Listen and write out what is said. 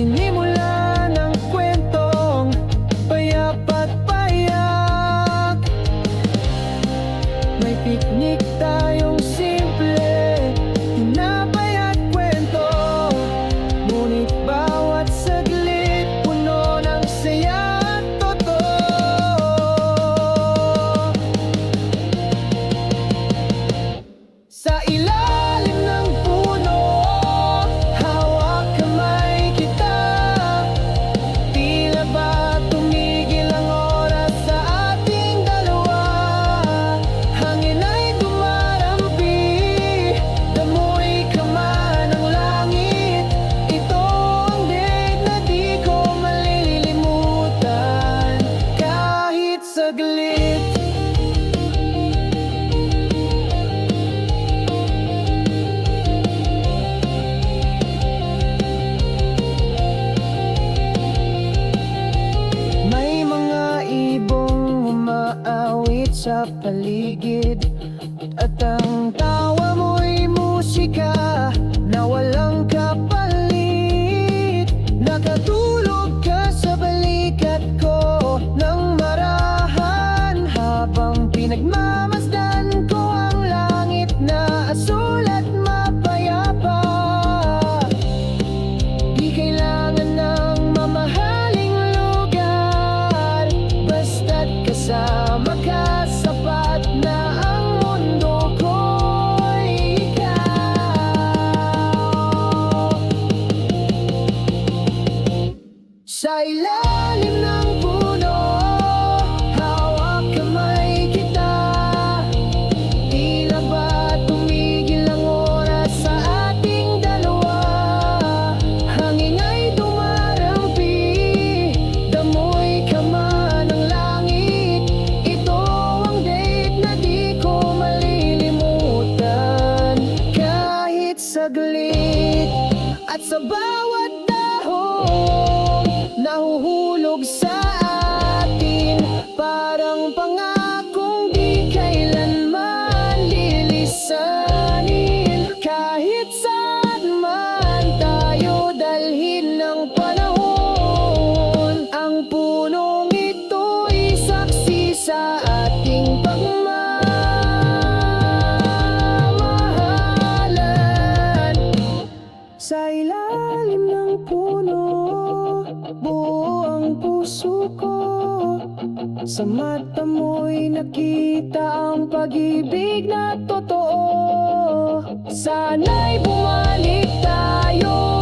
Sinimula ng kwentong payapat payak. May piknik tayong simple Tinapay at kwento. Ngunit bawat saglit puno ng saya at totoo. Sa ilaw sa paligid. At sa bawat dahon Nahuhulog sa Sa ilalim ng puno? Buo ang puso ko. Sa mata mo'y nakita ang pag-ibig na totoo. Sana'y bumalik tayo.